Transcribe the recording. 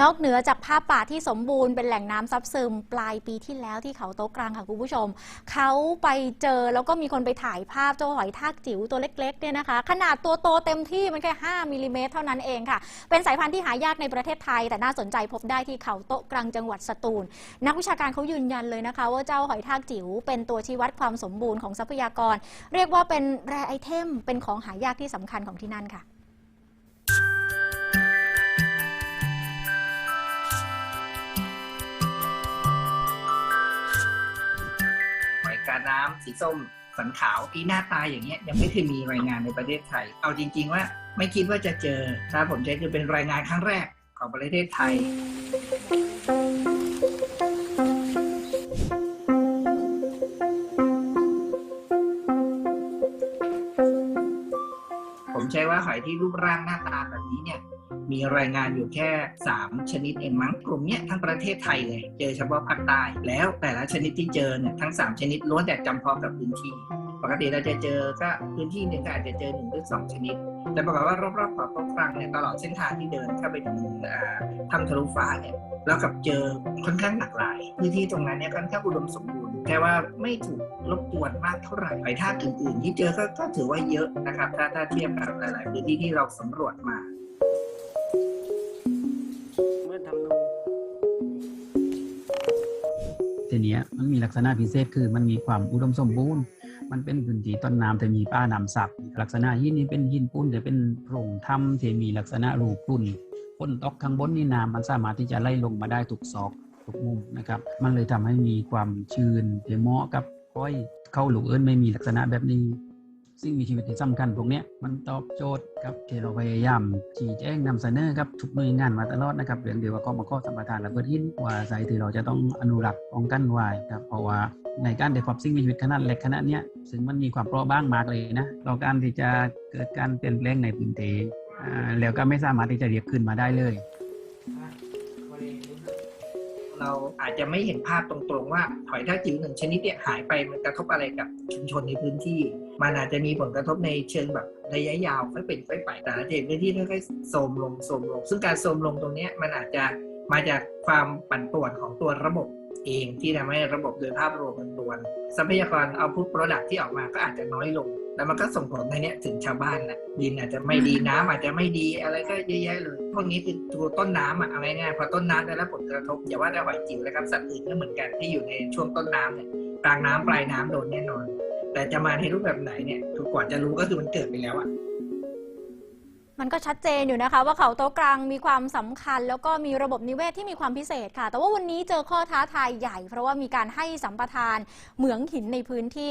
นอกเหนือจากภาพป่าที่สมบูรณ์เป็นแหล่งน้ำซับซึม ปลายปีที่แล้วที่เขาโต๊ะกลางค่ะคุณผู้ชม เขาไปเจอแล้วก็มีคนไปถ่ายภาพเจ้าหอยทากจิ๋วตัวเล็กๆเนี่ยนะคะ ขนาดตัวโตเต็มที่มันแค่ 5มิลลิเมตรเท่านั้นเองค่ะ เป็นสายพันธุ์ที่หายากในประเทศไทย แต่น่าสนใจพบได้ที่เขาโต๊ะกลางจังหวัดสตูล นักวิชาการเขายืนยันเลยนะคะ ว่าเจ้าหอยทากจิ๋วเป็นตัวชี้วัดความสมบูรณ์ของทรัพยากร เรียกว่าเป็นแรไอเทมเป็นของหายากที่สำคัญของที่นั่นค่ะาน้ำสีส้มสันขาวที่หน้าตาอย่างเงี้ยยังไม่เคยมีรายงานในประเทศไทย เอาจริง ๆ ว่าไม่คิดว่าจะเจอถ้าผมใช้คือเป็นรายงานครั้งแรกของประเทศไทยผมใช้ว่าหอยที่รูปร่างหน้าตาแบบนี้เนี่ย มีรายงานอยู่แค่ 3 ชนิดเองมั้งกลุ่มเนี้ยทั้งประเทศไทยเลยเจอเฉพาะภาคใต้แล้วแต่ละชนิดที่เจอเนี่ยทั้ง 3 ชนิดล้วนแต่จำเพาะกับพื้นที่ ปกติเราจะเจอก็พื้นที่หนึ่งก็อาจจะเจอหนึ่งหรือสองชนิด แต่ปรากฏว่ารอบๆเกาะโต๊ะกลางเนี่ยตลอดเส้นทางที่เดินเข้าไปถึงอ่าถ้ำทะลุฟ้าเนี่ยเรากับเจอค่อนข้างหลากหลายพื้นที่ตรงนั้นเนี่ยค่อนข้างอุดมสมบูรณ์แค่ว่าไม่ถูกรบกวนมากเท่าไหร่หอยทาอื่นๆที่เจอก็ก็ถือว่าเยอะนะครับถ้าถ้าเทียบกับหลาย ๆ พื้นที่ที่เราสำรวจมา ทีเนี้ยมันมีลักษณะพิเศษคือมันมีความอุดมสมบูรณ์ มันเป็นพื้นที่ต้นน้ำแต่มีป้าน้ำสับลักษณะหินนี้เป็นหินปูนแต่เป็นโพรงถ้ำที่มีลักษณะรูปุ่นฝนตกข้างบนนี่น้ำมันสามารถที่จะไล่ลงมาได้ทุกซอกทุกมุมนะครับ มันเลยทำให้มีความชื้นที่เหมาะกับก้อยเข้าหลูกเอิญไม่มีลักษณะแบบนี้ สิ่งมีชีวิตที่สำคัญพวกนี้มันตอบโจทย์ครับที่เราพยายามชี้แจงนำเสนอครับทุกหน่วยงานมาตลอดนะครับเรื่องเดียวว่าก็มาข้อสัมปทานและเบิดหินว่าสายที่เราจะต้องอนุรักษ์ป้องกันไว้ครับเพราะว่าในการได้พบสิ่งมีชีวิตขนาดเล็กขนาดนี้ซึ่งมันมีความเปราะบางมากเลยนะเราการที่จะเกิดการเปลี่ยนแปลงในพื้นที่อ่าแล้วก็ไม่สามารถที่จะเรียกขึ้นมาได้เลย เราอาจจะไม่เห็นภาพตรงๆว่าหอยทากจิ๋วหนึ่งชนิดเนี่ยหายไปมันกระทบอะไรกับชุมชนในพื้นที่ มันอาจจะมีผลกระทบในเชิงแบบระยะยาวค่อยเป็นค่อยไปแต่ละเห็นพื้นที่ค่อยๆโทรมลงโทรมลง ซึ่งการโทรมลงตรงนี้มันอาจจะ มาจากความปั่นป่วนของตัวระบบเองที่ทำให้ระบบโดยภาพรวมมันรวนทรัพยากรเอาพุทโปรดักที่ออกมาก็อาจจะน้อยลง แล้วมันก็ส่งผลในเนี้ยถึงชาวบ้านนะดินอาจจะไม่ดีน้ำอาจจะไม่ดีอะไรก็เยอะแยะเลย พวกนี้คือตัวต้นน้ำอะเอาง่ายๆพอต้นน้ำได้รับผลกระทบอย่าว่าแต่หอยจิ๋วเลยครับสัตว์อื่นก็เหมือนกันที่อยู่ในช่วงต้นน้ำเนี่ยกลางน้ำปลายน้ำโดนแน่นอน แต่จะมาในรูปแบบไหนเนี่ยทุกกว่าจะรู้ก็คือมันเกิดไปแล้วอะ มันก็ชัดเจนอยู่นะคะ ว่าเขาโต๊ะกลางมีความสำคัญ แล้วก็มีระบบนิเวศที่มีความพิเศษค่ะ แต่ว่าวันนี้เจอข้อท้าทายใหญ่ เพราะว่ามีการให้สัมปทานเหมืองหินในพื้นที่